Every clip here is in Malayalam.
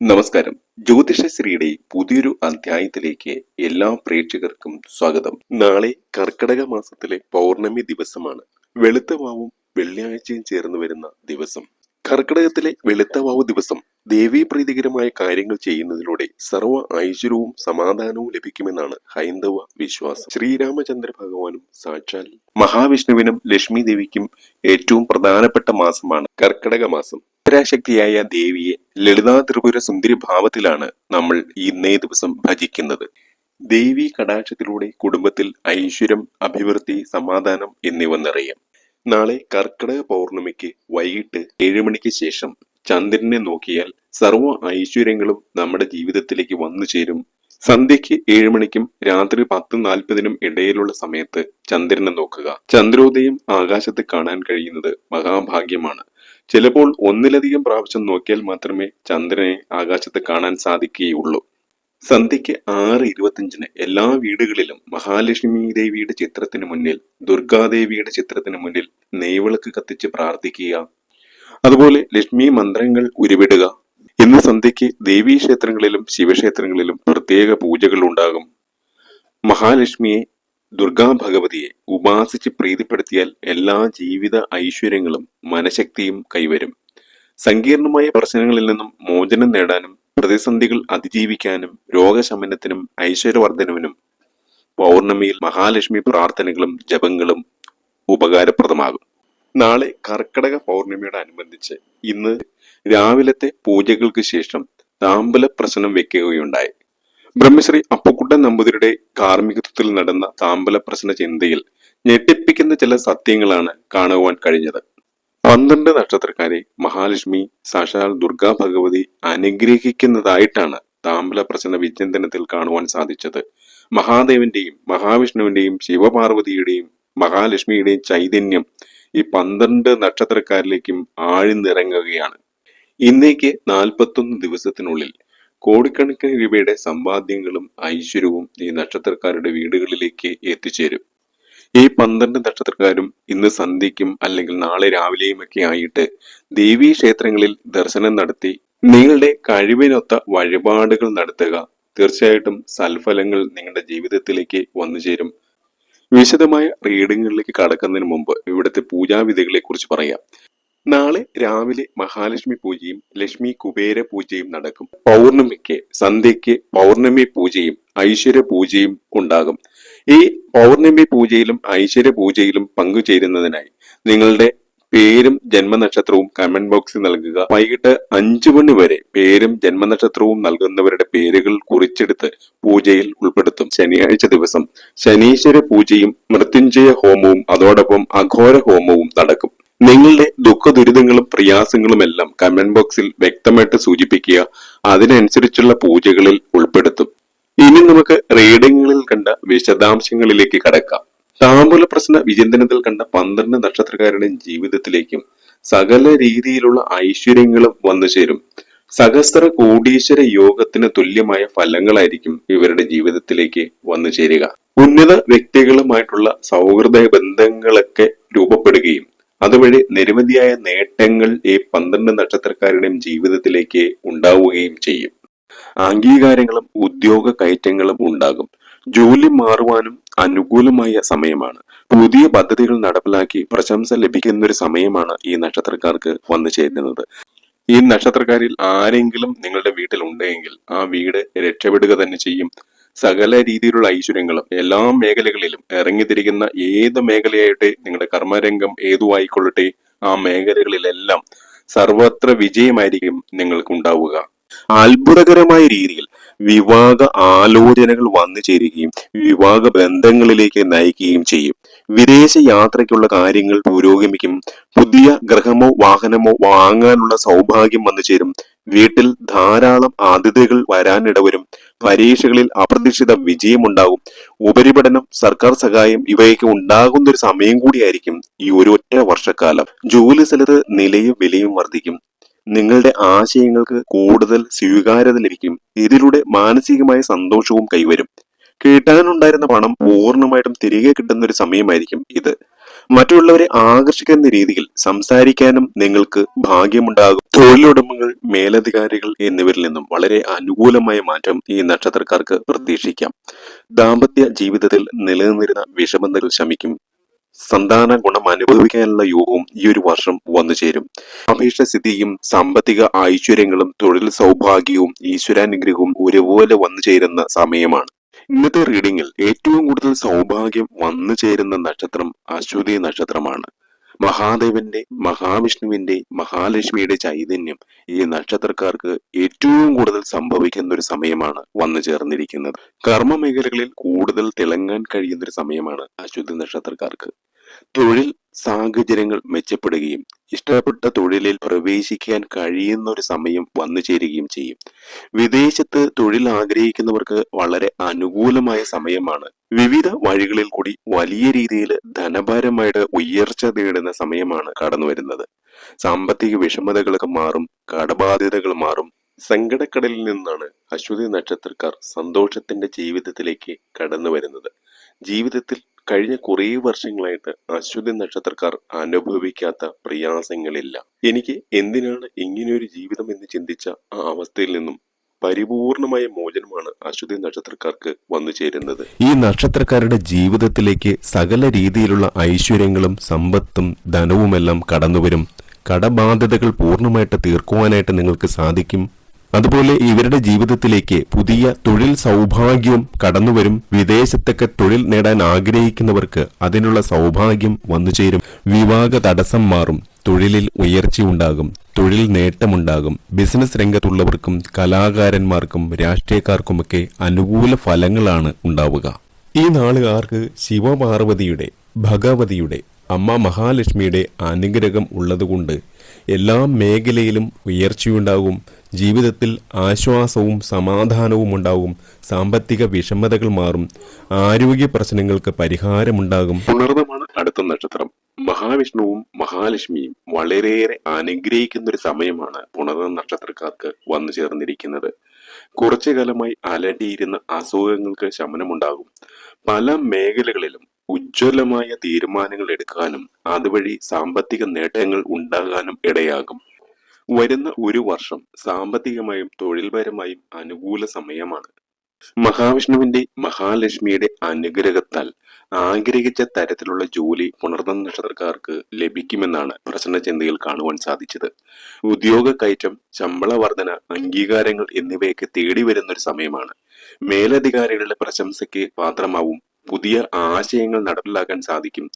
നമസ്കാരം. ജ്യോതിഷശ്രീയുടെ പുതിയൊരു അധ്യായത്തിലേക്ക് എല്ലാ പ്രേക്ഷകർക്കും സ്വാഗതം. നാളെ കർക്കടക മാസത്തിലെ പൗർണമി ദിവസമാണ്. വെളുത്തവാവും വെള്ളിയാഴ്ചയും ചേർന്ന് വരുന്ന ദിവസം. കർക്കിടകത്തിലെ വെളുത്തവാവ് ദിവസം ദേവീ പ്രീതികരമായ കാര്യങ്ങൾ ചെയ്യുന്നതിലൂടെ സർവ ഐശ്വര്യവും സമാധാനവും ലഭിക്കുമെന്നാണ് ഹൈന്ദവ വിശ്വാസം. ശ്രീരാമചന്ദ്ര ഭഗവാനും സാക്ഷാൽ മഹാവിഷ്ണുവിനും ലക്ഷ്മി ദേവിക്കും ഏറ്റവും പ്രധാനപ്പെട്ട മാസമാണ് കർക്കിടക മാസം. പരാശക്തിയായ ദേവിയെ ലളിതാ ത്രിപുര സുന്ദരി ഭാവത്തിലാണ് നമ്മൾ ഇന്നേ ദിവസം ഭജിക്കുന്നത്. ദേവി കടാക്ഷത്തിലൂടെ കുടുംബത്തിൽ ഐശ്വര്യം അഭിവൃദ്ധി സമാധാനം എന്നിവ നിറയും. നാളെ കർക്കിടക പൗർണമിക്ക് വൈകിട്ട് ഏഴ് മണിക്ക് ശേഷം ചന്ദ്രനെ നോക്കിയാൽ സർവ ഐശ്വര്യങ്ങളും നമ്മുടെ ജീവിതത്തിലേക്ക് വന്നു ചേരും. സന്ധ്യയ്ക്ക് ഏഴ് മണിക്കും രാത്രി പത്ത് നാൽപ്പതിനും ഇടയിലുള്ള സമയത്ത് ചന്ദ്രനെ നോക്കുക. ചന്ദ്രോദയം ആകാശത്ത് കാണാൻ കഴിയുന്നത് മഹാഭാഗ്യമാണ്. ചിലപ്പോൾ ഒന്നിലധികം പ്രാവശ്യം നോക്കിയാൽ മാത്രമേ ചന്ദ്രനെ ആകാശത്ത് കാണാൻ സാധിക്കുകയുള്ളൂ. സന്ധ്യയ്ക്ക് ആറ് ഇരുപത്തിയഞ്ചിന് എല്ലാ വീടുകളിലും മഹാലക്ഷ്മി ദേവിയുടെ ചിത്രത്തിന് മുന്നിൽ ദുർഗാദേവിയുടെ ചിത്രത്തിന് മുന്നിൽ നെയ്വിളക്ക് കത്തിച്ച് പ്രാർത്ഥിക്കുക. അതുപോലെ ലക്ഷ്മി മന്ത്രങ്ങൾ ഉരുവിടുക. ഇന്ന് സന്ധ്യയ്ക്ക് ദേവീ ക്ഷേത്രങ്ങളിലും ശിവക്ഷേത്രങ്ങളിലും പ്രത്യേക പൂജകൾ ഉണ്ടാകും. മഹാലക്ഷ്മിയെ ദുർഗാ ഭഗവതിയെ ഉപാസിച്ച് പ്രീതിപ്പെടുത്തിയാൽ എല്ലാ ജീവിത ഐശ്വര്യങ്ങളും മനഃശക്തിയും കൈവരും. സങ്കീർണമായ പ്രശ്നങ്ങളിൽ നിന്നും മോചനം നേടാനും പ്രതിസന്ധികൾ അതിജീവിക്കാനും രോഗശമനത്തിനും ഐശ്വര്യവർദ്ധനവിനും പൗർണമിയിൽ മഹാലക്ഷ്മി പ്രാർത്ഥനകളും ജപങ്ങളും ഉപകാരപ്രദമാകും. നാളെ കർക്കടക പൗർണമിയോട് അനുബന്ധിച്ച് ഇന്ന് രാവിലത്തെ പൂജകൾക്ക് ശേഷം താമ്പല പ്രശ്നം വെക്കുകയുണ്ടായി. ബ്രഹ്മശ്രീ അപ്പുക്കുട്ടൻ നമ്പൂതിരിയുടെ കാർമ്മികത്വത്തിൽ നടന്ന താമ്പല പ്രശ്ന ചിന്തയിൽ ഞെട്ടിപ്പിക്കുന്ന ചില സത്യങ്ങളാണ് കാണുവാൻ കഴിഞ്ഞത്. പന്ത്രണ്ട് നക്ഷത്രക്കാരെ മഹാലക്ഷ്മി സാക്ഷാൽ ദുർഗാ ഭഗവതി അനുഗ്രഹിക്കുന്നതായിട്ടാണ് താമ്പല പ്രശ്ന വിചിന്തനത്തിൽ കാണുവാൻ സാധിച്ചത്. മഹാദേവന്റെയും മഹാവിഷ്ണുവിന്റെയും ശിവപാർവതിയുടെയും മഹാലക്ഷ്മിയുടെയും ചൈതന്യം ഈ പന്ത്രണ്ട് നക്ഷത്രക്കാരിലേക്കും ആഴ്ന്നിറങ്ങുകയാണ്. ഇന്നേക്ക് നാൽപ്പത്തൊന്ന് ദിവസത്തിനുള്ളിൽ കോടിക്കണക്കിന് രൂപയുടെ സമ്പാദ്യങ്ങളും ഐശ്വര്യവും ഈ നക്ഷത്രക്കാരുടെ വീടുകളിലേക്ക് എത്തിച്ചേരും. ഈ പന്ത്രണ്ട് നക്ഷത്രക്കാരും ഇന്ന് സന്ധ്യയ്ക്കും അല്ലെങ്കിൽ നാളെ രാവിലെയുമൊക്കെ ആയിട്ട് ദേവീ ക്ഷേത്രങ്ങളിൽ ദർശനം നടത്തി നിങ്ങളുടെ കഴിവിനൊത്ത വഴിപാടുകൾ നടത്തുക. തീർച്ചയായിട്ടും സൽഫലങ്ങൾ നിങ്ങളുടെ ജീവിതത്തിലേക്ക് വന്നു ചേരും വിശദമായ റീഡിങ്ങുകളിലേക്ക് കടക്കുന്നതിന് മുമ്പ് ഇവിടുത്തെ പൂജാവിധികളെ കുറിച്ച് പറയാം. നാളെ രാവിലെ മഹാലക്ഷ്മി പൂജയും ലക്ഷ്മി കുബേര പൂജയും നടക്കും. പൗർണമിക്ക് സന്ധ്യയ്ക്ക് പൗർണമി പൂജയും ഐശ്വര്യ പൂജയും ഉണ്ടാകും. ഈ പൗർണമി പൂജയിലും ഐശ്വര്യ പൂജയിലും പങ്കുചേരുന്നതിനായി നിങ്ങളുടെ പേരും ജന്മനക്ഷത്രവും കമന്റ് ബോക്സിൽ നൽകുക. വൈകിട്ട് അഞ്ചു മണി വരെ പേരും ജന്മനക്ഷത്രവും നൽകുന്നവരുടെ പേരുകൾ കുറിച്ചെടുത്ത് പൂജയിൽ ഉൾപ്പെടുത്തും. ശനിയാഴ്ച ദിവസം ശനീശ്വര പൂജയും മൃത്യുഞ്ജയ ഹോമവും അതോടൊപ്പം അഘോര ഹോമവും നടക്കും. നിങ്ങളുടെ ദുഃഖ ദുരിതങ്ങളും പ്രയാസങ്ങളും എല്ലാം കമന്റ് ബോക്സിൽ വ്യക്തമായിട്ട് സൂചിപ്പിക്കുക. അതിനനുസരിച്ചുള്ള പൂജകളിൽ ഉൾപ്പെടുത്തും. ഇനി നമുക്ക് റീഡിങ്ങുകളിൽ കണ്ട വിശദാംശങ്ങളിലേക്ക് കടക്കാം. താമ്പൂല പ്രശ്ന വിചിന്തനത്തിൽ കണ്ട പന്ത്രണ്ട് നക്ഷത്രക്കാരുടെയും ജീവിതത്തിലേക്കും സകല രീതിയിലുള്ള ഐശ്വര്യങ്ങളും വന്നു ചേരും. സഹസ്ര കോടീശ്വര യോഗത്തിന് തുല്യമായ ഫലങ്ങളായിരിക്കും ഇവരുടെ ജീവിതത്തിലേക്ക് വന്നു ചേരുക. ഉന്നത വ്യക്തികളുമായിട്ടുള്ള സൗഹൃദ ബന്ധങ്ങളൊക്കെ രൂപപ്പെടുകയും അതുവഴി നിരവധിയായ നേട്ടങ്ങൾ ഈ പന്ത്രണ്ട് നക്ഷത്രക്കാരുടെയും ജീവിതത്തിലേക്ക് ഉണ്ടാവുകയും ചെയ്യും. അംഗീകാരങ്ങളും ഉദ്യോഗ കയറ്റങ്ങളും ഉണ്ടാകും. ജോലി മാറുവാനും അനുകൂലമായ സമയമാണ്. പുതിയ പദ്ധതികൾ നടപ്പിലാക്കി പ്രശംസ ലഭിക്കുന്ന ഒരു സമയമാണ് ഈ നക്ഷത്രക്കാർക്ക് വന്നു ചേരുന്നത്. ഈ നക്ഷത്രക്കാരിൽ ആരെങ്കിലും നിങ്ങളുടെ വീട്ടിൽ ഉണ്ടെങ്കിൽ ആ വീട് രക്ഷപ്പെടുക തന്നെ ചെയ്യും. സകല രീതിയിലുള്ള ഐശ്വര്യങ്ങളും എല്ലാ മേഖലകളിലും ഇറങ്ങിത്തിരിക്കുന്ന ഏത് മേഖലയായിട്ട് നിങ്ങളുടെ കർമ്മരംഗം ഏതുവായിക്കൊള്ളട്ടെ ആ മേഖലകളിലെല്ലാം സർവത്ര വിജയമായിരിക്കും നിങ്ങൾക്ക് ഉണ്ടാവുക അത്ഭുതകരമായ രീതിയിൽ വിവാഹ ആലോചനകൾ വന്നു ചേരുകയും വിവാഹ ബന്ധങ്ങളിലേക്ക് നയിക്കുകയും ചെയ്യും. വിദേശ യാത്രയ്ക്കുള്ള കാര്യങ്ങൾ പുരോഗമിക്കും പുതിയ ഗ്രഹമോ വാഹനമോ വാങ്ങാനുള്ള സൗഭാഗ്യം വന്നു ചേരും. വീട്ടിൽ ധാരാളം ആതിഥികൾ വരാനിടവരും പരീക്ഷകളിൽ അപ്രതീക്ഷിത വിജയമുണ്ടാകും. ഉപരിപഠനം സർക്കാർ സഹായം ഇവയൊക്കെ ഉണ്ടാകുന്ന ഒരു സമയം കൂടിയായിരിക്കും ഈ ഒരു ഒറ്റ വർഷക്കാലം. ജോലി സ്ഥലത്ത് നിലയും വിലയും വർദ്ധിക്കും. നിങ്ങളുടെ ആശയങ്ങൾക്ക് കൂടുതൽ സ്വീകാര്യത ലഭിക്കും. ഇതിലൂടെ മാനസികമായ സന്തോഷവും കൈവരും. കിട്ടാനുണ്ടായിരുന്ന പണം പൂർണമായിട്ടും തിരികെ കിട്ടുന്ന ഒരു സമയമായിരിക്കും ഇത്. മറ്റുള്ളവരെ ആകർഷിക്കുന്ന രീതിയിൽ സംസാരിക്കാനും നിങ്ങൾക്ക് ഭാഗ്യമുണ്ടാകും. തൊഴിലുടമകൾ മേലധികാരികൾ എന്നിവരിൽ നിന്നും വളരെ അനുകൂലമായ മാറ്റം ഈ നക്ഷത്രക്കാർക്ക് പ്രതീക്ഷിക്കാം. ദാമ്പത്യ ജീവിതത്തിൽ നിലനിന്നിരുന്ന വിഷമതകൾ ശമിക്കും. സന്താന ഗുണം അനുഭവിക്കാനുള്ള യോഗവും ഈ ഒരു വർഷം വന്നു ചേരും. അപേക്ഷ സ്ഥിതിയും സാമ്പത്തിക ഐശ്വര്യങ്ങളും തൊഴിൽ സൗഭാഗ്യവും ഈശ്വരാനുഗ്രഹവും ഒരുപോലെ വന്നു ചേരുന്ന സമയമാണ്. ഇന്നത്തെ റീഡിംഗിൽ ഏറ്റവും കൂടുതൽ സൗഭാഗ്യം വന്നു ചേരുന്ന നക്ഷത്രം അശ്വതി നക്ഷത്രമാണ്. മഹാദേവന്റെ മഹാവിഷ്ണുവിന്റെ മഹാലക്ഷ്മിയുടെ ചൈതന്യം ഈ നക്ഷത്രക്കാർക്ക് ഏറ്റവും കൂടുതൽ സംഭവിക്കുന്ന ഒരു സമയമാണ് വന്നു ചേർന്നിരിക്കുന്നത്. കർമ്മ മേഖലകളിൽ കൂടുതൽ തിളങ്ങാൻ കഴിയുന്ന ഒരു സമയമാണ് അശ്വതി നക്ഷത്രക്കാർക്ക്. തൊഴിൽ സാഹചര്യങ്ങൾ മെച്ചപ്പെടുകയും ഇഷ്ടപ്പെട്ട തൊഴിലിൽ പ്രവേശിക്കാൻ കഴിയുന്ന ഒരു സമയം വന്നു ചേരുകയും ചെയ്യും. വിദേശത്ത് തൊഴിൽ ആഗ്രഹിക്കുന്നവർക്ക് വളരെ അനുകൂലമായ സമയമാണ്. വിവിധ വഴികളിൽ കൂടി വലിയ രീതിയിൽ ധനപരമായിട്ട് ഉയർച്ച നേടുന്ന സമയമാണ് കടന്നു വരുന്നത് സാമ്പത്തിക വിഷമതകളൊക്കെ മാറും കടബാധ്യതകൾ മാറും. സങ്കടക്കടലിൽ നിന്നാണ് അശ്വതി നക്ഷത്രക്കാർ സന്തോഷത്തിന്റെ ജീവിതത്തിലേക്ക് കടന്നു വരുന്നത് ജീവിതത്തിൽ കഴിഞ്ഞ കുറേ വർഷങ്ങളായിട്ട് അശ്വതി നക്ഷത്രക്കാർ അനുഭവിക്കാത്ത പ്രയാസങ്ങളില്ല. എനിക്ക് എന്തിനാണ് ഇങ്ങനെയൊരു ജീവിതം എന്ന് ചിന്തിച്ച ആ അവസ്ഥയിൽ നിന്നും പരിപൂർണമായ മോചനമാണ് അശ്വതി നക്ഷത്രക്കാർക്ക് വന്നു ചേരുന്നത്. ഈ നക്ഷത്രക്കാരുടെ ജീവിതത്തിലേക്ക് സകല രീതിയിലുള്ള ഐശ്വര്യങ്ങളും സമ്പത്തും ധനവുമെല്ലാം കടന്നുവരും. കടബാധ്യതകൾ പൂർണമായിട്ട് തീർക്കുവാനായിട്ട് നിങ്ങൾക്ക് സാധിക്കും. അതുപോലെ ഇവരുടെ ജീവിതത്തിലേക്ക് പുതിയ തൊഴിൽ സൗഭാഗ്യവും കടന്നുവരും. വിദേശത്തൊക്കെ തൊഴിൽ നേടാൻ ആഗ്രഹിക്കുന്നവർക്ക് അതിനുള്ള സൗഭാഗ്യം വന്നുചേരും. വിവാഹ തടസ്സം മാറും. തൊഴിലിൽ ഉയർച്ചയുണ്ടാകും. തൊഴിൽ നേട്ടമുണ്ടാകും. ബിസിനസ് രംഗത്തുള്ളവർക്കും കലാകാരന്മാർക്കും രാഷ്ട്രീയക്കാർക്കുമൊക്കെ അനുകൂല ഫലങ്ങളാണ് ഉണ്ടാവുക. ഈ നാളുകാർക്ക് ശിവപാർവതിയുടെ ഭഗവതിയുടെ അമ്മ മഹാലക്ഷ്മിയുടെ അനുഗ്രഹം ഉള്ളതുകൊണ്ട് എല്ലാ മേഖലയിലും ഉയർച്ചയുണ്ടാകും. ജീവിതത്തിൽ ആശ്വാസവും സമാധാനവും ഉണ്ടാവും. സാമ്പത്തിക വിഷമതകൾ മാറും. ആരോഗ്യ പ്രശ്നങ്ങൾക്ക് പരിഹാരമുണ്ടാകും. പുണർന്നമാണ് അടുത്ത നക്ഷത്രം. മഹാവിഷ്ണുവും മഹാലക്ഷ്മിയും വളരെയേറെ അനുഗ്രഹിക്കുന്ന ഒരു സമയമാണ് പുണർന്ന നക്ഷത്രക്കാർക്ക് വന്നു ചേർന്നിരിക്കുന്നത്. കുറച്ചു കാലമായി അലട്ടിയിരുന്ന അസുഖങ്ങൾക്ക് ശമനമുണ്ടാകും. പല മേഖലകളിലും ഉജ്ജ്വലമായ തീരുമാനങ്ങൾ എടുക്കാനും അതുവഴി സാമ്പത്തിക നേട്ടങ്ങൾ ഉണ്ടാകാനും ഇടയാകും. വരുന്ന ഒരു വർഷം സാമ്പത്തികമായും തൊഴിൽപരമായും അനുകൂല സമയമാണ്. മഹാവിഷ്ണുവിന്റെ മഹാലക്ഷ്മിയുടെ അനുഗ്രഹത്താൽ ആഗ്രഹിച്ച തരത്തിലുള്ള ജോലി പുണർന്ന നക്ഷത്രക്കാർക്ക് ലഭിക്കുമെന്നാണ് പ്രശ്നചിന്തയിൽ കാണുവാൻ സാധിച്ചത്. ഉദ്യോഗ കയറ്റം ശമ്പള വർധന അംഗീകാരങ്ങൾ എന്നിവയൊക്കെ തേടി വരുന്ന ഒരു സമയമാണ്. മേലധികാരികളുടെ പ്രശംസയ്ക്ക് പാത്രമാവും പുതിയ ആശയങ്ങൾ നടപ്പിലാക്കാൻ സാധിക്കും.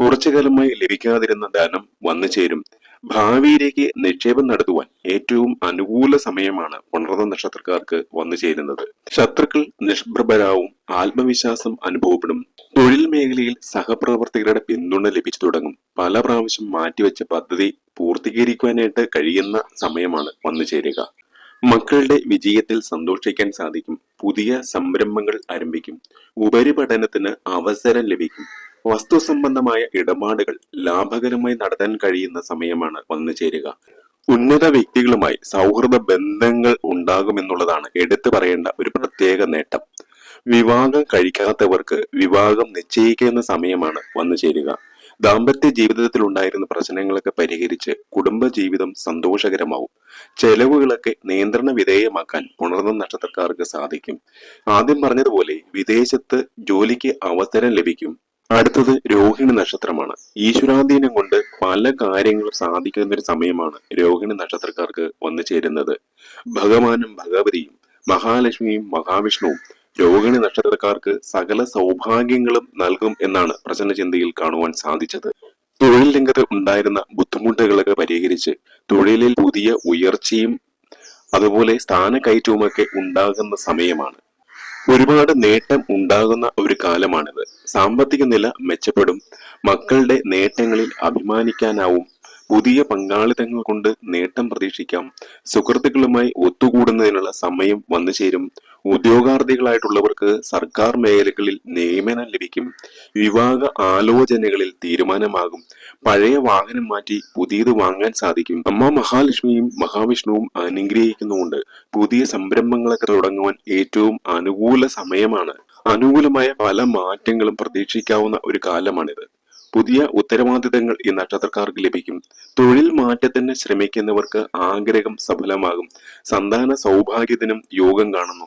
കുറച്ചു കാലമായി ലഭിക്കാതിരുന്ന ധനം വന്നു ചേരും ഭാവിയിലേക്ക് നിക്ഷേപം നടത്തുവാൻ ഏറ്റവും അനുകൂല സമയമാണ് പുണർന്ന നക്ഷത്രക്കാർക്ക് വന്നു ചേരുന്നത്. ശത്രുക്കൾ നിഷ്പ്രഭരാവും ആത്മവിശ്വാസം അനുഭവപ്പെടും തൊഴിൽ മേഖലയിൽ സഹപ്രവർത്തകരുടെ പിന്തുണ ലഭിച്ചു തുടങ്ങും. പല പ്രാവശ്യം മാറ്റിവെച്ച പദ്ധതി പൂർത്തീകരിക്കുവാനായിട്ട് കഴിയുന്ന സമയമാണ് വന്നു ചേരുക. മക്കളുടെ വിജയത്തിൽ സന്തോഷിക്കാൻ സാധിക്കും. പുതിയ സംരംഭങ്ങൾ ആരംഭിക്കും. ഉപരിപഠനത്തിന് അവസരം ലഭിക്കും. വസ്തു സംബന്ധമായ ഇടപാടുകൾ ലാഭകരമായി നടത്താൻ കഴിയുന്ന സമയമാണ് വന്നു ചേരുക. ഉന്നത വ്യക്തികളുമായി സൗഹൃദ ബന്ധങ്ങൾ ഉണ്ടാകുമെന്നുള്ളതാണ് എടുത്തു പറയേണ്ട ഒരു പ്രത്യേക നേട്ടം. വിവാഹം കഴിക്കാത്തവർക്ക് വിവാഹം നിശ്ചയിക്കുന്ന സമയമാണ് വന്നു ചേരുക. ദാമ്പത്യ ജീവിതത്തിൽ ഉണ്ടായിരുന്ന പ്രശ്നങ്ങളൊക്കെ പരിഹരിച്ച് കുടുംബ ജീവിതം സന്തോഷകരമാവും. ചെലവുകളൊക്കെ നിയന്ത്രണ വിധേയമാക്കാൻ ഉണർന്ന നക്ഷത്രക്കാർക്ക് സാധിക്കും. ആദ്യം പറഞ്ഞതുപോലെ വിദേശത്ത് ജോലിക്ക് അവസരം ലഭിക്കും. അടുത്തത് രോഹിണി നക്ഷത്രമാണ്. ഈശ്വരാധീനം കൊണ്ട് പല കാര്യങ്ങളും സാധിക്കുന്ന ഒരു സമയമാണ് രോഹിണി നക്ഷത്രക്കാർക്ക് വന്നു ചേരുന്നത്. ഭഗവാനും ഭഗവതിയും മഹാലക്ഷ്മിയും മഹാവിഷ്ണുവും രോഹിണി നക്ഷത്രക്കാർക്ക് സകല സൗഭാഗ്യങ്ങളും നൽകും എന്നാണ് പ്രചനചിന്തയിൽ കാണുവാൻ സാധിച്ചത്. തൊഴിൽ രംഗത്ത് ഉണ്ടായിരുന്ന ബുദ്ധിമുട്ടുകളൊക്കെ പരിഹരിച്ച് തൊഴിലിൽ പുതിയ ഉയർച്ചയും അതുപോലെ സ്ഥാനക്കയറ്റവുമൊക്കെ ഉണ്ടാകുന്ന സമയമാണ്. ഒരുപാട് നേട്ടം ഉണ്ടാകുന്ന ഒരു കാലമാണിത്. സാമ്പത്തിക നില മെച്ചപ്പെടും. മക്കളുടെ നേട്ടങ്ങളിൽ അഭിമാനിക്കാനാവും. പുതിയ പങ്കാളിത്തങ്ങൾ കൊണ്ട് നേട്ടം പ്രതീക്ഷിക്കാം. സുഹൃത്തുക്കളുമായി ഒത്തുകൂടുന്നതിനുള്ള സമയം വന്നു ചേരും. ഉദ്യോഗാർത്ഥികളായിട്ടുള്ളവർക്ക് സർക്കാർ മേഖലകളിൽ നിയമനം ലഭിക്കും. വിവാഹ ആലോചനകളിൽ തീരുമാനമാകും. പഴയ വാഹനം മാറ്റി പുതിയത് വാങ്ങാൻ സാധിക്കും. അമ്മ മഹാലക്ഷ്മിയും മഹാവിഷ്ണുവും അനുഗ്രഹിക്കുന്നുകൊണ്ട് പുതിയ സംരംഭങ്ങളൊക്കെ തുടങ്ങുവാൻ ഏറ്റവും അനുകൂല സമയമാണ്. അനുകൂലമായ പല മാറ്റങ്ങളും പ്രതീക്ഷിക്കാവുന്ന ഒരു കാലമാണിത്. പുതിയ ഉത്തരവാദിത്തങ്ങൾ ഈ നക്ഷത്രക്കാർക്ക് ലഭിക്കും. തൊഴിൽ മാറ്റത്തിന് ശ്രമിക്കുന്നവർക്ക് ആഗ്രഹം സഫലമാകും. സന്താന സൗഭാഗ്യത്തിനും യോഗം കാണുന്നു.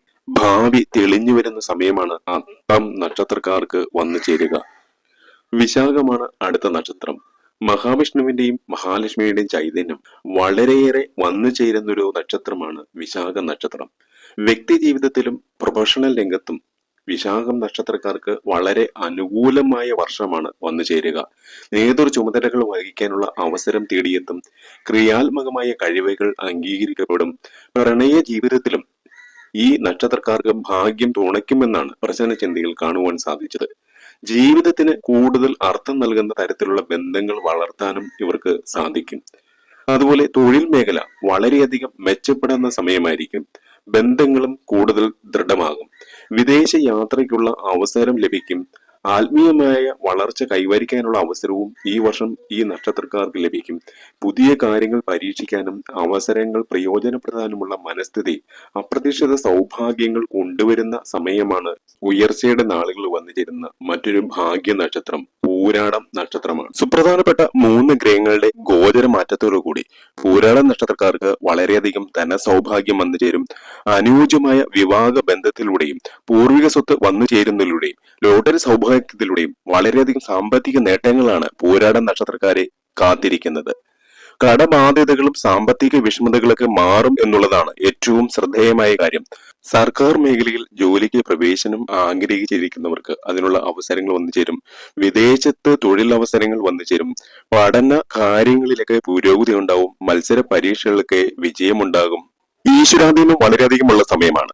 ഭാവി തെളിഞ്ഞു വരുന്ന സമയമാണ് അത്തം നക്ഷത്രക്കാർക്ക് വന്നു ചേരുക. വിശാഖമാണ് അടുത്ത നക്ഷത്രം. മഹാവിഷ്ണുവിന്റെയും മഹാലക്ഷ്മിയുടെയും ചൈതന്യം വളരെയേറെ വന്നു ചേരുന്ന ഒരു നക്ഷത്രമാണ് വിശാഖ നക്ഷത്രം. വ്യക്തി ജീവിതത്തിലും പ്രൊഫഷണൽ രംഗത്തും വിശാഖം നക്ഷത്രക്കാർക്ക് വളരെ അനുകൂലമായ വർഷമാണ് വന്നു ചേരുക. നേതൃ ചുമതലകൾ വഹിക്കാനുള്ള അവസരം തേടിയെത്തും. ക്രിയാത്മകമായ കഴിവുകൾ അംഗീകരിക്കപ്പെടും. പ്രണയ ജീവിതത്തിലും ഈ നക്ഷത്രക്കാർക്ക് ഭാഗ്യം തുണയ്ക്കുമെന്നാണ് പ്രശ്ന ചിന്തയിൽ കാണുവാൻ സാധിച്ചത്. ജീവിതത്തിന് കൂടുതൽ അർത്ഥം നൽകുന്ന തരത്തിലുള്ള ബന്ധങ്ങൾ വളർത്താനും ഇവർക്ക് സാധിക്കും. അതുപോലെ തൊഴിൽ മേഖല വളരെയധികം മെച്ചപ്പെടുന്ന സമയമായിരിക്കും. ബന്ധങ്ങളും കൂടുതൽ ദൃഢമാകും. വിദേശ യാത്രയ്ക്കുള്ള അവസരം ലഭിക്കും. ആത്മീയമായ വളർച്ച കൈവരിക്കാനുള്ള അവസരവും ഈ വർഷം ഈ നക്ഷത്രക്കാർക്ക് ലഭിക്കും. പുതിയ കാര്യങ്ങൾ പരീക്ഷിക്കാനും അവസരങ്ങൾ പ്രയോജനപ്പെടുത്താനുമുള്ള മനസ്ഥിതി അപ്രതീക്ഷിത സൗഭാഗ്യങ്ങൾ കൊണ്ടുവരുന്ന സമയമാണ് ഉയർച്ചയുടെ നാളുകൾ വന്നു ചേരുന്ന മറ്റൊരു ഭാഗ്യ നക്ഷത്രം പൂരാടം നക്ഷത്രമാണ്. സുപ്രധാനപ്പെട്ട മൂന്ന് ഗ്രഹങ്ങളുടെ ഗോചര മാറ്റത്തോടുകൂടി പൂരാടം നക്ഷത്രക്കാർക്ക് വളരെയധികം ധനസൗഭാഗ്യം വന്നു ചേരും. അനുയോജ്യമായ വിവാഹ ബന്ധത്തിലൂടെയും പൂർവിക സ്വത്ത് വന്നു ചേരുന്നതിലൂടെയും ലോട്ടറി സൗഭാഗ്യത്തിലൂടെയും വളരെയധികം സാമ്പത്തിക നേട്ടങ്ങളാണ് പൂരാടം നക്ഷത്രക്കാരെ കാത്തിരിക്കുന്നത്. കടബാധ്യതകളും സാമ്പത്തിക വിഷമതകളൊക്കെ മാറും എന്നുള്ളതാണ് ഏറ്റവും ശ്രദ്ധേയമായ കാര്യം. സർക്കാർ മേഖലയിൽ ജോലിക്ക് പ്രവേശനം ആഗ്രഹിച്ചിരിക്കുന്നവർക്ക് അതിനുള്ള അവസരങ്ങൾ വന്നു ചേരും. വിദേശത്ത് തൊഴിലവസരങ്ങൾ വന്നു ചേരും. പഠന കാര്യങ്ങളിലൊക്കെ പുരോഗതി ഉണ്ടാവും. മത്സര പരീക്ഷകളിലൊക്കെ വിജയമുണ്ടാകും. ഈശ്വരാധീനം വളരെയധികമുള്ള സമയമാണ്.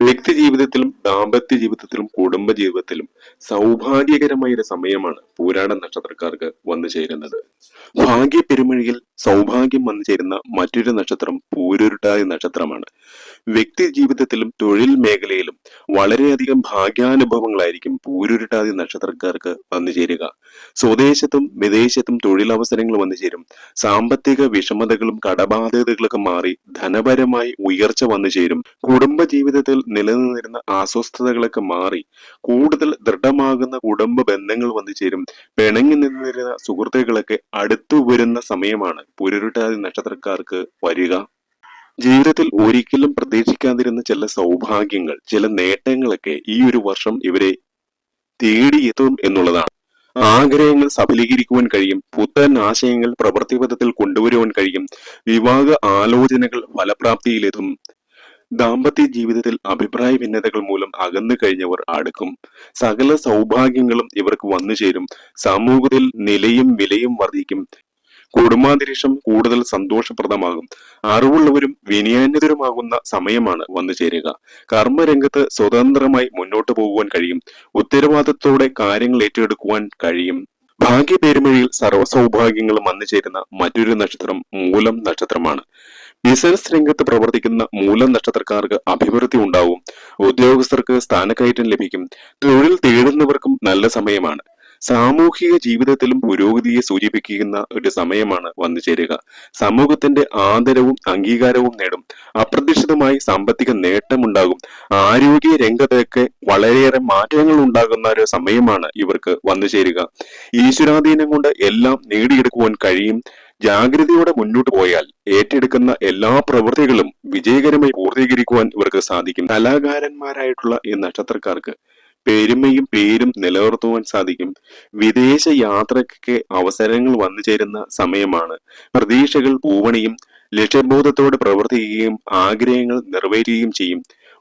വ്യക്തി ജീവിതത്തിലും ദാമ്പത്യ ജീവിതത്തിലും കുടുംബ ജീവിതത്തിലും സൗഭാഗ്യകരമായ ഒരു സമയമാണ് പൂരാട നക്ഷത്രക്കാർക്ക് വന്നു ചേരുന്നത്. ഭാഗ്യ പെരുമഴിയിൽ സൗഭാഗ്യം വന്നു ചേരുന്ന മറ്റൊരു നക്ഷത്രം പൂരുരുട്ടായ നക്ഷത്രമാണ്. വ്യക്തി ജീവിതത്തിലും തൊഴിൽ മേഖലയിലും വളരെയധികം ഭാഗ്യാനുഭവങ്ങളായിരിക്കും പൂരുരുട്ടാതി നക്ഷത്രക്കാർക്ക് വന്നു ചേരുക. സ്വദേശത്തും വിദേശത്തും തൊഴിലവസരങ്ങൾ വന്നു ചേരും. സാമ്പത്തിക വിഷമതകളും കടബാധ്യതകളൊക്കെ മാറി ധനപരമായി ഉയർച്ച വന്നു ചേരും. കുടുംബ ജീവിതത്തിൽ നിലനിന്നിരുന്ന അസ്വസ്ഥതകളൊക്കെ മാറി. കൂടുതൽ ദൃഢമാകുന്ന കുടുംബ ബന്ധങ്ങൾ വന്നു ചേരും. പിണങ്ങി നിന്നിരുന്ന സുഹൃത്തുക്കളൊക്കെ അടുത്തു വരുന്ന സമയമാണ് പുരുരുട്ടാതി നക്ഷത്രക്കാർക്ക് വരിക. ജീവിതത്തിൽ ഒരിക്കലും പ്രതീക്ഷിക്കാതിരുന്ന ചില സൗഭാഗ്യങ്ങൾ ചില നേട്ടങ്ങളൊക്കെ ഈ ഒരു വർഷം ഇവരെ തേടിയെത്തും എന്നുള്ളതാണ്. ആഗ്രഹങ്ങൾ സഫലീകരിക്കുവാൻ കഴിയും. പുത്തൻ ആശയങ്ങൾ പ്രവൃത്തിപഥത്തിൽ കൊണ്ടുവരുവാൻ കഴിയും. വിവാഹ ആലോചനകൾ ഫലപ്രാപ്തിയിലെത്തും. ദാമ്പത്യ ജീവിതത്തിൽ അഭിപ്രായ ഭിന്നതകൾ മൂലം അകന്നു കഴിഞ്ഞവർ അടുക്കും. സകല സൗഭാഗ്യങ്ങളും ഇവർക്ക് വന്നു ചേരും. സമൂഹത്തിൽ നിലയും വിലയും വർദ്ധിക്കും. കുടുംബാന്തരീക്ഷം കൂടുതൽ സന്തോഷപ്രദമാകും. അറിവുള്ളവരും വിനയാന്യതരുമാകുന്ന സമയമാണ് വന്നു ചേരുക. കർമ്മരംഗത്ത് സ്വതന്ത്രമായി മുന്നോട്ടു പോകുവാൻ കഴിയും. ഉത്തരവാദിത്തോടെ കാര്യങ്ങൾ ഏറ്റെടുക്കുവാൻ കഴിയും. ഭാഗ്യ പേരുമഴിയിൽ സർവസൗഭാഗ്യങ്ങളും വന്നു ചേരുന്ന മറ്റൊരു നക്ഷത്രം മൂലം നക്ഷത്രമാണ്. ബിസിനസ് രംഗത്ത് പ്രവർത്തിക്കുന്ന മൂലം നക്ഷത്രക്കാർക്ക് അഭിവൃദ്ധി ഉണ്ടാവും. ഉദ്യോഗസ്ഥർക്ക് സ്ഥാനക്കയറ്റം ലഭിക്കും. തൊഴിൽ തേടുന്നവർക്കും നല്ല സമയമാണ്. സാമൂഹിക ജീവിതത്തിലും പുരോഗതിയെ സൂചിപ്പിക്കുന്ന ഒരു സമയമാണ് വന്നു ചേരുക. സമൂഹത്തിന്റെ ആദരവും അംഗീകാരവും നേടും. അപ്രതീക്ഷിതമായി സാമ്പത്തിക നേട്ടമുണ്ടാകും. ആരോഗ്യ രംഗത്തൊക്കെ വളരെയേറെ മാറ്റങ്ങൾ ഉണ്ടാകുന്ന ഒരു സമയമാണ് ഇവർക്ക് വന്നു ചേരുക. ഈശ്വരാധീനം കൊണ്ട് എല്ലാം നേടിയെടുക്കുവാൻ കഴിയും. ജാഗ്രതയോടെ മുന്നോട്ട് പോയാൽ ഏറ്റെടുക്കുന്ന എല്ലാ പ്രവൃത്തികളും വിജയകരമായി പൂർത്തീകരിക്കുവാൻ ഇവർക്ക് സാധിക്കും. കലാകാരന്മാരായിട്ടുള്ള ഈ നക്ഷത്രക്കാർക്ക് പെരുമയും പേരും നിലനിർത്തുവാൻ സാധിക്കും. വിദേശ യാത്രയ്ക്കൊക്കെ അവസരങ്ങൾ വന്നു ചേരുന്ന സമയമാണ്. പ്രതീക്ഷകൾ പൂവണിയും ലക്ഷ്യബോധത്തോടെ പ്രവർത്തിക്കുകയും ആഗ്രഹങ്ങൾ നിറവേറ്റുകയും ചെയ്യും.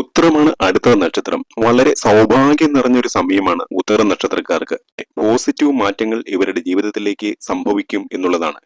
ഉത്തരമാണ് അടുത്ത നക്ഷത്രം. വളരെ സൗഭാഗ്യം നിറഞ്ഞൊരു സമയമാണ് ഉത്തര നക്ഷത്രക്കാർക്ക്. പോസിറ്റീവ് മാറ്റങ്ങൾ ഇവരുടെ ജീവിതത്തിലേക്ക് സംഭവിക്കും എന്നുള്ളതാണ്.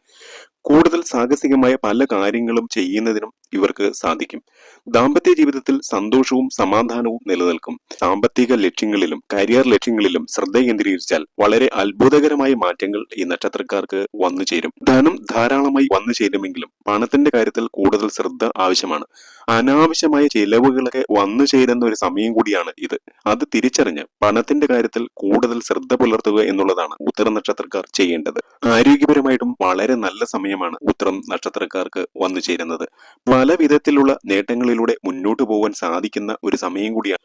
കൂടുതൽ സാഹസികമായ പല കാര്യങ്ങളും ചെയ്യുന്നതിനും ഇവർക്ക് സാധിക്കും. ദാമ്പത്യ ജീവിതത്തിൽ സന്തോഷവും സമാധാനവും നിലനിൽക്കും. സാമ്പത്തിക ലക്ഷ്യങ്ങളിലും കരിയർ ലക്ഷ്യങ്ങളിലും ശ്രദ്ധ കേന്ദ്രീകരിച്ചാൽ വളരെ അത്ഭുതകരമായ മാറ്റങ്ങൾ ഈ നക്ഷത്രക്കാർക്ക് വന്നു ചേരും ധനം ധാരാളമായി വന്നു ചേരുമെങ്കിലും പണത്തിന്റെ കാര്യത്തിൽ കൂടുതൽ ശ്രദ്ധ ആവശ്യമാണ്. അനാവശ്യമായ ചിലവുകളൊക്കെ വന്നു ചേരുന്ന ഒരു സമയം കൂടിയാണ് ഇത്. അത് തിരിച്ചറിഞ്ഞ് പണത്തിന്റെ കാര്യത്തിൽ കൂടുതൽ ശ്രദ്ധ പുലർത്തുക എന്നുള്ളതാണ് ഉത്തരം നക്ഷത്രക്കാർ ചെയ്യേണ്ടത്. ആരോഗ്യപരമായിട്ടും വളരെ നല്ല സമയമാണ് ഉത്തരം നക്ഷത്രക്കാർക്ക് വന്നു ചേരുന്നത്. പല വിധത്തിലുള്ള നേട്ടങ്ങളിലൂടെ മുന്നോട്ട് പോകാൻ സാധിക്കുന്ന ഒരു സമയം കൂടിയാണ്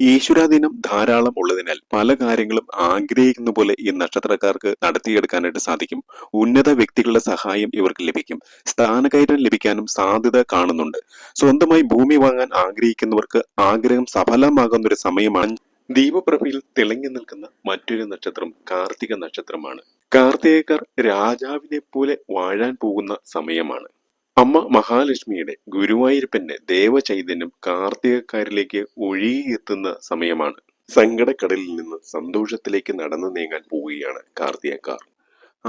ഈശ്വരാധീനം ധാരാളം ഉള്ളതിനാൽ പല കാര്യങ്ങളും ആഗ്രഹിക്കുന്ന പോലെ ഈ നക്ഷത്രക്കാർക്ക് നടത്തിയെടുക്കാനായിട്ട് സാധിക്കും. ഉന്നത വ്യക്തികളുടെ സഹായം ഇവർക്ക് ലഭിക്കും. സ്ഥാനകയറ്റം ലഭിക്കാനും സാധ്യത കാണുന്നുണ്ട്. സ്വന്തമായി ഭൂമി വാങ്ങാൻ ആഗ്രഹിക്കുന്നവർക്ക് ആഗ്രഹം സഫലമാകുന്ന ഒരു സമയമാണ്. ദീപപ്രഭയിൽ തിളങ്ങി നിൽക്കുന്ന മറ്റൊരു നക്ഷത്രം കാർത്തിക നക്ഷത്രമാണ്. കാർത്തികക്കാർ രാജാവിനെ പോലെ വാഴാൻ പോകുന്ന സമയമാണ്. അമ്മ മഹാലക്ഷ്മിയുടെ ഗുരുവായൂരപ്പന്റെ ദേവചൈതന്യം കാർത്തികക്കാരിലേക്ക് ഒഴുകിയെത്തുന്ന സമയമാണ്. സങ്കടക്കടലിൽ നിന്ന് സന്തോഷത്തിലേക്ക് നടന്നു നീങ്ങാൻ പോവുകയാണ് കാർത്തികക്കാർ.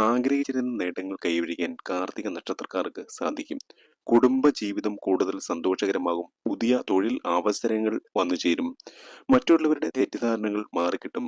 ആഗ്രഹിച്ചിരുന്ന നേട്ടങ്ങൾ കൈവരിക്കാൻ കാർത്തിക നക്ഷത്രക്കാർക്ക് സാധിക്കും. കുടുംബ ജീവിതം കൂടുതൽ സന്തോഷകരമാകും. പുതിയ തൊഴിൽ അവസരങ്ങൾ വന്നു ചേരും മറ്റുള്ളവരുടെ തെറ്റിദ്ധാരണകൾ മാറിക്കിട്ടും.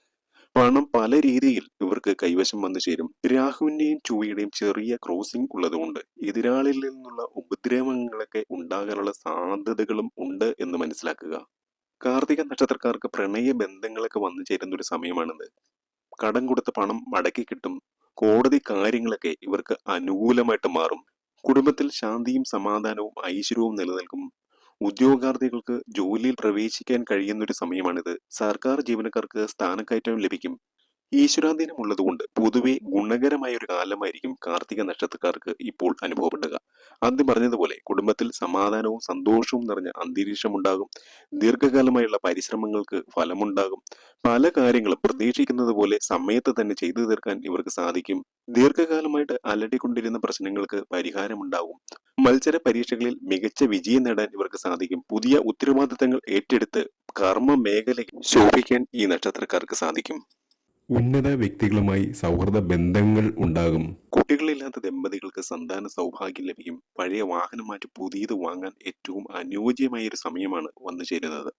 പണം പല രീതിയിൽ ഇവർക്ക് കൈവശം വന്നു ചേരും. രാഹുവിന്റെയും ചൊവ്വയുടെയും ചെറിയ ക്രോസിംഗ് ഉള്ളതുകൊണ്ട് എതിരാളിൽ നിന്നുള്ള ഉപദ്രവങ്ങളൊക്കെ ഉണ്ടാകാനുള്ള സാധ്യതകളും ഉണ്ട് എന്ന് മനസ്സിലാക്കുക. കാർത്തിക നക്ഷത്രക്കാർക്ക് പ്രണയ ബന്ധങ്ങളൊക്കെ വന്നു ചേരുന്ന ഒരു സമയമാണിത്. കടം കൊടുത്ത പണം മടക്കി കിട്ടും. കോടതി കാര്യങ്ങളൊക്കെ ഇവർക്ക് അനുകൂലമായിട്ട് മാറും. കുടുംബത്തിൽ ശാന്തിയും സമാധാനവും ഐശ്വര്യവും നിലനിൽക്കും. ഉദ്യോഗാർത്ഥികൾക്ക് ജോലിയിൽ പ്രവേശിക്കാൻ കഴിയുന്ന ഒരു സമയമാണിത്. സർക്കാർ ജീവനക്കാർക്ക് സ്ഥാനക്കയറ്റം ലഭിക്കും. ഈശ്വരാധീനം ഉള്ളതുകൊണ്ട് പൊതുവെ ഗുണകരമായ ഒരു കാലമായിരിക്കും കാർത്തിക നക്ഷത്രക്കാർക്ക് ഇപ്പോൾ അനുഭവപ്പെടുക. ആദ്യം പറഞ്ഞതുപോലെ കുടുംബത്തിൽ സമാധാനവും സന്തോഷവും നിറഞ്ഞ അന്തരീക്ഷമുണ്ടാകും. ദീർഘകാലമായുള്ള പരിശ്രമങ്ങൾക്ക് ഫലമുണ്ടാകും. പല കാര്യങ്ങളും പ്രതീക്ഷിക്കുന്നത് പോലെ സമയത്ത് തന്നെ ചെയ്തു തീർക്കാൻ ഇവർക്ക് സാധിക്കും. ദീർഘകാലമായിട്ട് അലട്ടിക്കൊണ്ടിരുന്ന പ്രശ്നങ്ങൾക്ക് പരിഹാരമുണ്ടാകും. മത്സര പരീക്ഷകളിൽ മികച്ച വിജയം നേടാൻ ഇവർക്ക് സാധിക്കും. പുതിയ ഉത്തരവാദിത്തങ്ങൾ ഏറ്റെടുത്ത് കർമ്മ മേഖലയിൽ ശോഭിക്കാൻ ഈ നക്ഷത്രക്കാർക്ക് സാധിക്കും. ഉന്നത വ്യക്തികളുമായി സൗഹൃദ ബന്ധങ്ങൾ ഉണ്ടാകും. കുട്ടികളില്ലാത്ത ദമ്പതികൾക്ക് സന്താന സൗഭാഗ്യം ലഭിക്കും. പഴയ വാഹനം മാറ്റി പുതിയത് വാങ്ങാൻ ഏറ്റവും അനുയോജ്യമായ ഒരു സമയമാണ് വന്നു ചേരുന്നത്.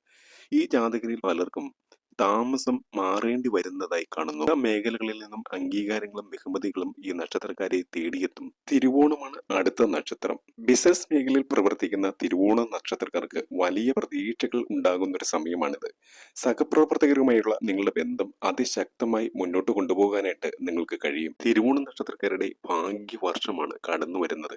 ഈ ജാതകരിൽ പലർക്കും താമസം മാറേണ്ടി വരുന്നതായി കാണുന്നു. എല്ലാ മേഖലകളിൽ നിന്നും അംഗീകാരങ്ങളും ബഹുമതികളും ഈ നക്ഷത്രക്കാരെ തേടിയെത്തും. തിരുവോണമാണ് അടുത്ത നക്ഷത്രം. ബിസിനസ് മേഖലയിൽ പ്രവർത്തിക്കുന്ന തിരുവോണ നക്ഷത്രക്കാർക്ക് വലിയ പ്രതീക്ഷകൾ ഉണ്ടാകുന്ന ഒരു സമയമാണിത്. സഹപ്രവർത്തകരുമായുള്ള നിങ്ങളുടെ ബന്ധം അതിശക്തമായി മുന്നോട്ട് കൊണ്ടുപോകാനായിട്ട് നിങ്ങൾക്ക് കഴിയും. തിരുവോണ നക്ഷത്രക്കാരുടെ ഭാഗ്യവർഷമാണ് കടന്നു വരുന്നത്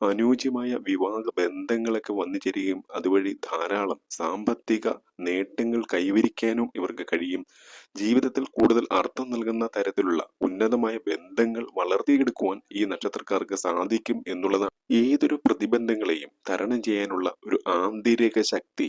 അനുയോജ്യമായ വിവാഹ ബന്ധങ്ങളൊക്കെ വന്നു ചേരുകയും അതുവഴി ധാരാളം സാമ്പത്തിക നേട്ടങ്ങൾ കൈവരിക്കാനും ഇവർക്ക് കഴിയും. ജീവിതത്തിൽ കൂടുതൽ അർത്ഥം നൽകുന്ന തരത്തിലുള്ള ഉന്നതമായ ബന്ധങ്ങൾ വളർത്തിയെടുക്കുവാൻ ഈ നക്ഷത്രക്കാർക്ക് സാധിക്കും എന്നുള്ളതാണ്. ഏതൊരു പ്രതിബന്ധങ്ങളെയും തരണം ചെയ്യാനുള്ള ഒരു ആന്തരിക ശക്തി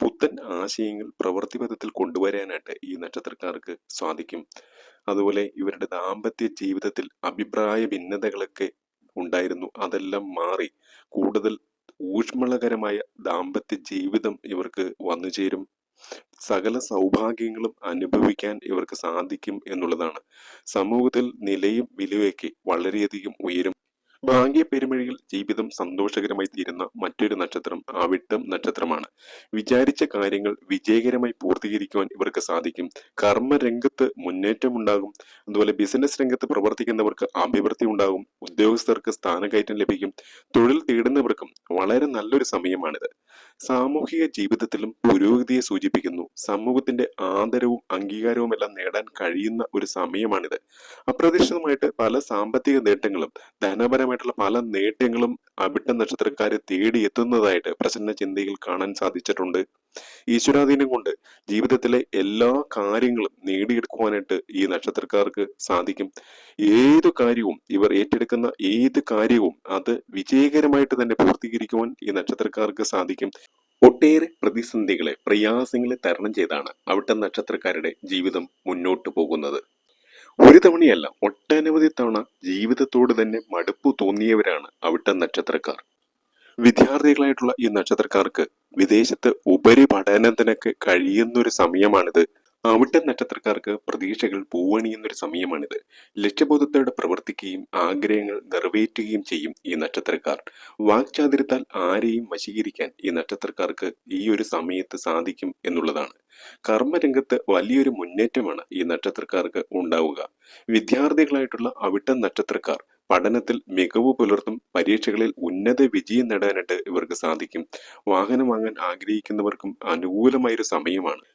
പുത്തൻ ആശയങ്ങൾ പ്രവൃത്തിപഥത്തിൽ കൊണ്ടുവരാനായിട്ട് ഈ നക്ഷത്രക്കാർക്ക് സാധിക്കും. അതുപോലെ ഇവരുടെ ദാമ്പത്യ ജീവിതത്തിൽ അഭിപ്രായ ഭിന്നതകളൊക്കെ ഉണ്ടായിരുന്നു. അതെല്ലാം മാറി കൂടുതൽ ഊഷ്മളകരമായ ദാമ്പത്യ ജീവിതം ഇവർക്ക് വന്നു ചേരും. സകല സൗഭാഗ്യങ്ങളും അനുഭവിക്കാൻ ഇവർക്ക് സാധിക്കും എന്നുള്ളതാണ്. സമൂഹത്തിൽ നിലയും വിലയൊക്കെ വളരെയധികം ഉയരും. ഭാഗ്യ പെരുമഴിയിൽ ജീവിതം സന്തോഷകരമായി തീരുന്ന മറ്റൊരു നക്ഷത്രം ആവിട്ടം നക്ഷത്രമാണ്. വിചാരിച്ച കാര്യങ്ങൾ വിജയകരമായി പൂർത്തീകരിക്കുവാൻ ഇവർക്ക് സാധിക്കും. കർമ്മരംഗത്ത് മുന്നേറ്റമുണ്ടാകും. അതുപോലെ ബിസിനസ് രംഗത്ത് പ്രവർത്തിക്കുന്നവർക്ക് അഭിവൃദ്ധി ഉണ്ടാകും. ഉദ്യോഗസ്ഥർക്ക് സ്ഥാനക്കയറ്റം ലഭിക്കും. തൊഴിൽ തേടുന്നവർക്കും വളരെ നല്ലൊരു സമയമാണിത്. സാമൂഹിക ജീവിതത്തിലും പുരോഗതിയെ സൂചിപ്പിക്കുന്നു. സമൂഹത്തിന്റെ ആദരവും അംഗീകാരവും എല്ലാം നേടാൻ കഴിയുന്ന ഒരു സമയമാണിത്. അപ്രതീക്ഷിതമായിട്ട് പല സാമ്പത്തിക നേട്ടങ്ങളും ധനപരമായിട്ടുള്ള പല നേട്ടങ്ങളും അവിട്ട നക്ഷത്രക്കാരെ തേടി എത്തുന്നതായിട്ട് പ്രസന്ന ചിന്തയിൽ കാണാൻ സാധിച്ചിട്ടുണ്ട്. ഈശ്വരാധീനം കൊണ്ട് ജീവിതത്തിലെ എല്ലാ കാര്യങ്ങളും നേടിയെടുക്കുവാനായിട്ട് ഈ നക്ഷത്രക്കാർക്ക് സാധിക്കും. ഏതു കാര്യവും ഇവർ ഏറ്റെടുക്കുന്ന ഏത് കാര്യവും അത് വിജയകരമായിട്ട് തന്നെ പൂർത്തീകരിക്കുവാൻ ഈ നക്ഷത്രക്കാർക്ക് സാധിക്കും. ഒട്ടേറെ പ്രതിസന്ധികളെ പ്രയാസങ്ങളെ തരണം ചെയ്താണ് അവിട്ട നക്ഷത്രക്കാരുടെ ജീവിതം മുന്നോട്ടു പോകുന്നത്. ഒരു തവണയല്ല ഒട്ടനവധി തവണ ജീവിതത്തോട് തന്നെ മടുപ്പ് തോന്നിയവരാണ് അവിട്ട നക്ഷത്രക്കാർ. വിദ്യാർത്ഥികളായിട്ടുള്ള ഈ നക്ഷത്രക്കാർക്ക് വിദേശത്ത് ഉപരിപഠനത്തിനൊക്കെ കഴിയുന്ന ഒരു സമയമാണിത്. അവിട്ട നക്ഷത്രക്കാർക്ക് പ്രതീക്ഷകൾ പൂവണിയുന്നൊരു സമയമാണിത്. ലക്ഷ്യബോധത്തോടെ പ്രവർത്തിക്കുകയും ആഗ്രഹങ്ങൾ നിറവേറ്റുകയും ചെയ്യും ഈ നക്ഷത്രക്കാർ. വാക്ചാതിരത്താൽ ആരെയും വശീകരിക്കാൻ ഈ നക്ഷത്രക്കാർക്ക് ഈ ഒരു സമയത്ത് സാധിക്കും എന്നുള്ളതാണ്. കർമ്മരംഗത്ത് വലിയൊരു മുന്നേറ്റമാണ് ഈ നക്ഷത്രക്കാർക്ക് ഉണ്ടാവുക. വിദ്യാർത്ഥികളായിട്ടുള്ള അവിട്ട നക്ഷത്രക്കാർ പഠനത്തിൽ മികവ് പുലർത്തും പരീക്ഷകളിൽ ഉന്നത വിജയം നേടാനായിട്ട് ഇവർക്ക് സാധിക്കും. വാഹനം വാങ്ങാൻ ആഗ്രഹിക്കുന്നവർക്കും അനുകൂലമായൊരു സമയമാണ്.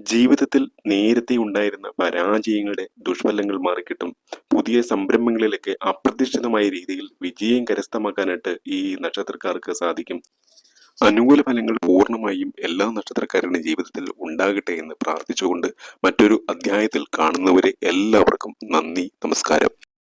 ജീവിതത്തിൽ നേരത്തെ ഉണ്ടായിരുന്ന പരാജയങ്ങളുടെ ദുഷ്ഫലങ്ങൾ മാറിക്കിട്ടും. പുതിയ സംരംഭങ്ങളിലൊക്കെ അപ്രതീക്ഷിതമായ രീതിയിൽ വിജയം കരസ്ഥമാക്കാനായിട്ട് ഈ നക്ഷത്രക്കാർക്ക് സാധിക്കും. അനുകൂല ഫലങ്ങൾ പൂർണമായും എല്ലാ നക്ഷത്രക്കാരുടെ ജീവിതത്തിൽ ഉണ്ടാകട്ടെ എന്ന് പ്രാർത്ഥിച്ചുകൊണ്ട് മറ്റൊരു അധ്യായത്തിൽ കാണുന്നവരെ എല്ലാവർക്കും നന്ദി നമസ്കാരം.